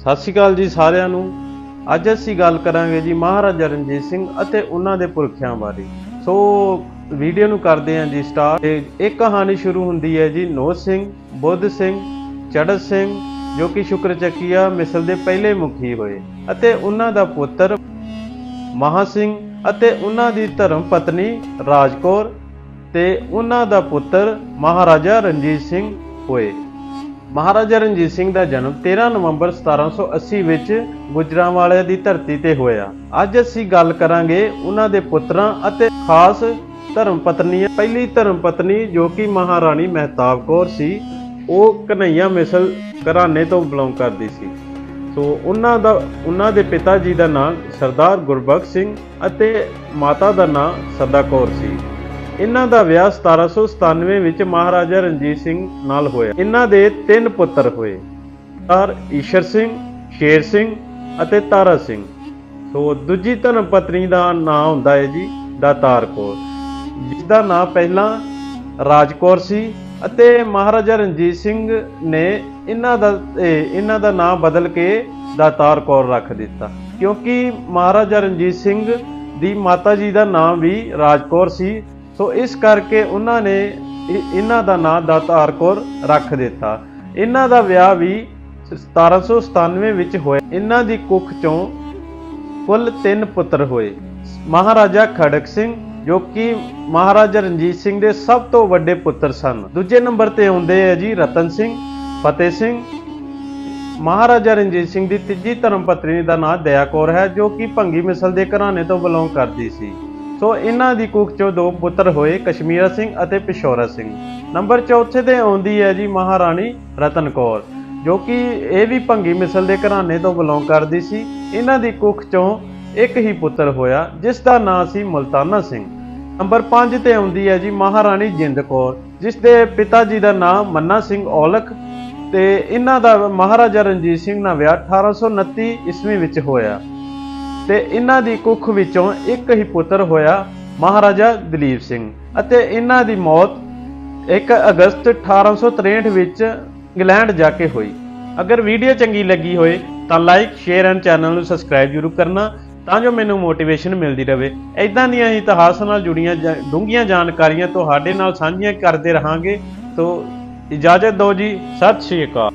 ਸਤਿ ਸ਼੍ਰੀ ਅਕਾਲ ਜੀ ਸਾਰਿਆਂ ਨੂੰ। ਅੱਜ ਅਸੀਂ ਗੱਲ ਕਰਾਂਗੇ ਜੀ ਮਹਾਰਾਜਾ ਰਣਜੀਤ ਸਿੰਘ ਅਤੇ ਉਹਨਾਂ ਦੇ ਪੁਰਖਿਆਂ ਬਾਰੇ। ਸੋ ਵੀਡੀਓ ਨੂੰ ਕਰਦੇ ਹਾਂ ਜੀ ਸਟਾਰਟ। ਤੇ ਇਹ ਕਹਾਣੀ ਸ਼ੁਰੂ ਹੁੰਦੀ ਹੈ ਜੀ ਨੋਹ ਸਿੰਘ, ਬੁੱਧ ਸਿੰਘ ਚੜਤ ਸਿੰਘ, ਜੋ ਕਿ ਸ਼ੁਕਰਚਕੀਆ ਮਿਸਲ ਦੇ ਪਹਿਲੇ ਮੁਖੀ ਹੋਏ ਅਤੇ ਉਹਨਾਂ ਦਾ ਪੁੱਤਰ ਮਹਾ ਸਿੰਘ ਅਤੇ ਉਹਨਾਂ ਦੀ ਧਰਮ ਪਤਨੀ ਰਾਜਕੌਰ ਤੇ ਉਹਨਾਂ ਦਾ ਪੁੱਤਰ ਮਹਾਰਾਜਾ ਰਣਜੀਤ ਸਿੰਘ ਹੋਏ। ਮਹਾਰਾਜਾ ਰਣਜੀਤ ਸਿੰਘ ਦਾ ਜਨਮ 13 ਨਵੰਬਰ 1780 ਵਿੱਚ ਗੁਜਰਾਂਵਾਲੇ ਦੀ ਧਰਤੀ ਤੇ ਹੋਇਆ। ਅੱਜ ਅਸੀਂ ਗੱਲ ਕਰਾਂਗੇ ਉਹਨਾਂ ਦੇ ਪੁੱਤਰਾਂ ਅਤੇ ਖਾਸ ਧਰਮ ਪਤਨੀਆਂ ਪਹਿਲੀ ਧਰਮ ਪਤਨੀ ਜੋ ਕਿ ਮਹਾਰਾਣੀ ਮਹਿਤਾਬ ਕੌਰ ਸੀ, ਉਹ ਕਨਈਆ ਮਿਸਲ ਘਰਾਣੇ ਤੋਂ ਬਿਲੋਂਗ ਕਰਦੀ ਸੀ। ਸੋ ਉਹਨਾਂ ਦਾ, ਉਹਨਾਂ ਦੇ ਪਿਤਾ ਜੀ ਦਾ ਨਾਮ ਸਰਦਾਰ ਗੁਰਬਖਸ਼ ਸਿੰਘ ਅਤੇ ਮਾਤਾ ਦਾ ਨਾਮ ਸਦਾ ਕੌਰ ਸੀ। ਇਹਨਾਂ ਦਾ ਵਿਆਹ 1797 ਵਿੱਚ ਮਹਾਰਾਜਾ ਰਣਜੀਤ ਸਿੰਘ ਨਾਲ ਹੋਇਆ। ਇਹਨਾਂ ਦੇ ਤਿੰਨ ਪੁੱਤਰ ਹੋਏ। ਤਾਰ ਈਸ਼ਰ ਸਿੰਘ, ਸ਼ੇਰ ਸਿੰਘ ਅਤੇ ਤਾਰਾ ਸਿੰਘ। ਸੋ ਦੂਜੀ ਧਰਮ ਪਤਨੀ ਦਾ ਨਾਂ ਹੁੰਦਾ ਹੈ ਜੀ ਦਾਤਾਰ ਕੌਰ ਜਿਸ ਦਾ ਨਾਮ ਪਹਿਲਾਂ ਰਾਜਕੌਰ ਸੀ ਅਤੇ ਮਹਾਰਾਜਾ ਰਣਜੀਤ ਸਿੰਘ ਨੇ ਇਹਨਾਂ ਦਾ ਇਹ ਇਹਨਾਂ ਦਾ ਨਾਮ ਬਦਲ ਕੇ ਦਾਤਾਰ ਕੌਰ ਰੱਖ ਦਿੱਤਾ। ਕਿਉਂਕਿ ਮਹਾਰਾਜਾ ਰਣਜੀਤ ਸਿੰਘ ਦੀ ਮਾਤਾ ਜੀ ਦਾ ਨਾਮ ਵੀ ਰਾਜਕੌਰ ਸੀ ਸੋ ਇਸ ਕਰਕੇ ਉਹਨਾਂ ਨੇ ਇਹਨਾਂ ਦਾ ਨਾਂ ਦਾਤਾਰ ਕੌਰ ਰੱਖ ਦਿੱਤਾ। ਇਹਨਾਂ ਦਾ ਵਿਆਹ ਵੀ 1797 ਵਿੱਚ ਹੋਇਆ। ਇਹਨਾਂ ਦੀ ਕੁੱਖ ਚੋਂ ਕੁੱਲ ਤਿੰਨ ਪੁੱਤਰ ਹੋਏ। ਮਹਾਰਾਜਾ ਖੜਕ ਸਿੰਘ, ਜੋ ਕਿ ਮਹਾਰਾਜਾ ਰਣਜੀਤ ਸਿੰਘ ਦੇ ਸਭ ਤੋਂ ਵੱਡੇ ਪੁੱਤਰ ਸਨ। ਦੂਜੇ ਨੰਬਰ ਤੇ ਆਉਂਦੇ ਹੈ ਜੀ ਰਤਨ ਸਿੰਘ, ਫਤਿਹ ਸਿੰਘ। ਮਹਾਰਾਜਾ ਰਣਜੀਤ ਸਿੰਘ ਦੀ ਤੀਜੀ ਧਰਮ ਪਤਨੀ ਦਾ ਨਾਂ ਦਇਆ ਕੌਰ ਹੈ, ਜੋ ਕਿ ਭੰਗੀ ਮਿਸਲ ਦੇ ਘਰਾਣੇ ਤੋਂ ਬਿਲੋਂਗ ਕਰਦੀ ਸੀ। ਸੋ ਇਹਨਾਂ ਦੀ ਕੁੱਖ ਚੋਂ ਦੋ ਪੁੱਤਰ ਹੋਏ ਕਸ਼ਮੀਰਾ ਸਿੰਘ ਅਤੇ ਪਿਸ਼ੌਰਾ ਸਿੰਘ। ਨੰਬਰ ਚੌਥੇ ਤੇ ਆਉਂਦੀ ਹੈ ਜੀ ਮਹਾਰਾਣੀ ਰਤਨ ਕੌਰ, ਜੋ ਕਿ ਇਹ ਵੀ ਭੰਗੀ ਮਿਸਲ ਦੇ ਘਰਾਣੇ ਤੋਂ ਬਿਲੋਂਗ ਕਰਦੀ ਸੀ। ਇਹਨਾਂ ਦੀ ਕੁੱਖ ਚੋਂ ਇੱਕ ਹੀ ਪੁੱਤਰ ਹੋਇਆ, ਜਿਸ ਦਾ ਨਾਂ ਸੀ ਮੁਲਤਾਨਾ ਸਿੰਘ। ਨੰਬਰ 5 ਤੇ ਆਉਂਦੀ ਹੈ ਜੀ ਮਹਾਰਾਣੀ ਜਿੰਦ ਕੌਰ, ਜਿਸ ਦੇ ਪਿਤਾ ਜੀ ਦਾ ਨਾਮ ਮੰਨਾ ਸਿੰਘ ਔਲਖ ਤੇ ਇਹਨਾਂ ਦਾ ਮਹਾਰਾਜਾ ਰਣਜੀਤ ਸਿੰਘ ਨਾਲ ਵਿਆਹ 1829 ਈਸਵੀ ਵਿੱਚ ਹੋਇਆ। ਤੇ ਇਹਨਾਂ ਦੀ ਕੁੱਖ ਵਿੱਚੋਂ ਇੱਕ ਹੀ ਪੁੱਤਰ ਹੋਇਆ ਮਹਾਰਾਜਾ ਦਲੀਪ ਸਿੰਘ ਅਤੇ ਇਹਨਾਂ ਦੀ ਮੌਤ 1 ਅਗਸਤ 1863 ਵਿੱਚ ਇੰਗਲੈਂਡ ਜਾ ਕੇ ਹੋਈ। ਅਗਰ ਵੀਡੀਓ ਚੰਗੀ ਲੱਗੀ ਹੋਏ ਤਾਂ ਲਾਈਕ, ਸ਼ੇਅਰ ਐਂਡ ਚੈਨਲ ਨੂੰ ਸਬਸਕ੍ਰਾਈਬ ਜ਼ਰੂਰ ਕਰਨਾ ਤਾਂ ਜੋ ਮੈਨੂੰ ਮੋਟੀਵੇਸ਼ਨ ਮਿਲਦੀ ਰਹੇ ਐਦਾਂ ਦੀਆਂ ਇਤਿਹਾਸ ਨਾਲ ਜੁੜੀਆਂ ਜਾ- ਡੂੰਘੀਆਂ ਜਾਣਕਾਰੀਆਂ ਤੁਹਾਡੇ ਨਾਲ ਸਾਂਝੀਆਂ ਕਰਦੇ ਰਹਾਂਗੇ। ਤੋਂ ਇਜਾਜ਼ਤ ਦਿਓ ਜੀ, ਸਤਿ ਸ਼੍ਰੀ ਅਕਾਲ।